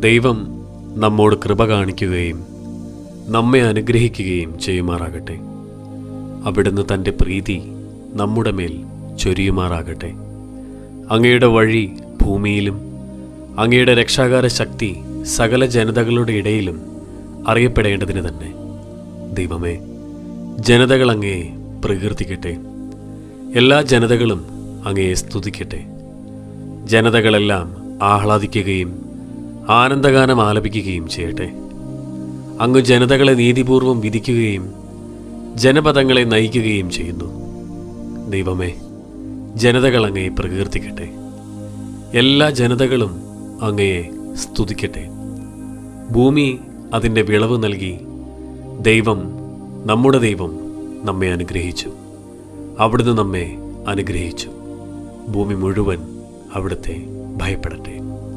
ദൈവം നമ്മോട് കൃപ കാണിക്കുകയും നമ്മെ അനുഗ്രഹിക്കുകയും ചെയ്യുമാറാകട്ടെ. അവിടുന്ന് തന്റെ പ്രീതി നമ്മുടെ മേൽ ചൊരിയുമാറാകട്ടെ. അങ്ങയുടെ വഴി ഭൂമിയിലും അങ്ങയുടെ രക്ഷാകാര ശക്തി സകല ജനതകളുടെ ഇടയിലും അറിയപ്പെടേണ്ടതിന് തന്നെ. ദൈവമേ ജനതകൾ അങ്ങയെ പ്രകീർത്തിക്കട്ടെ. എല്ലാ ജനതകളും അങ്ങയെ സ്തുതിക്കട്ടെ. ജനതകളെല്ലാം ആഹ്ലാദിക്കുകയും ആനന്ദഗാനം ആലപിക്കുകയും ചെയ്യട്ടെ. അങ്ങ് ജനതകളെ നീതിപൂർവം വിധിക്കുകയും ജനപദങ്ങളെ നയിക്കുകയും ചെയ്യുന്നു. ദൈവമേ ജനതകൾ അങ്ങയെ പ്രകീർത്തിക്കട്ടെ. എല്ലാ ജനതകളും അങ്ങയെ സ്തുതിക്കട്ടെ. ഭൂമി അതിന്റെ വിളവ് നൽകി ദൈവം നമ്മുടെ ദൈവം നമ്മെ അനുഗ്രഹിച്ചു. അവിടുന്ന് നമ്മെ അനുഗ്രഹിച്ചു. ഭൂമി മുഴുവൻ അവിടുത്തെ ഭയപ്പെടട്ടെ.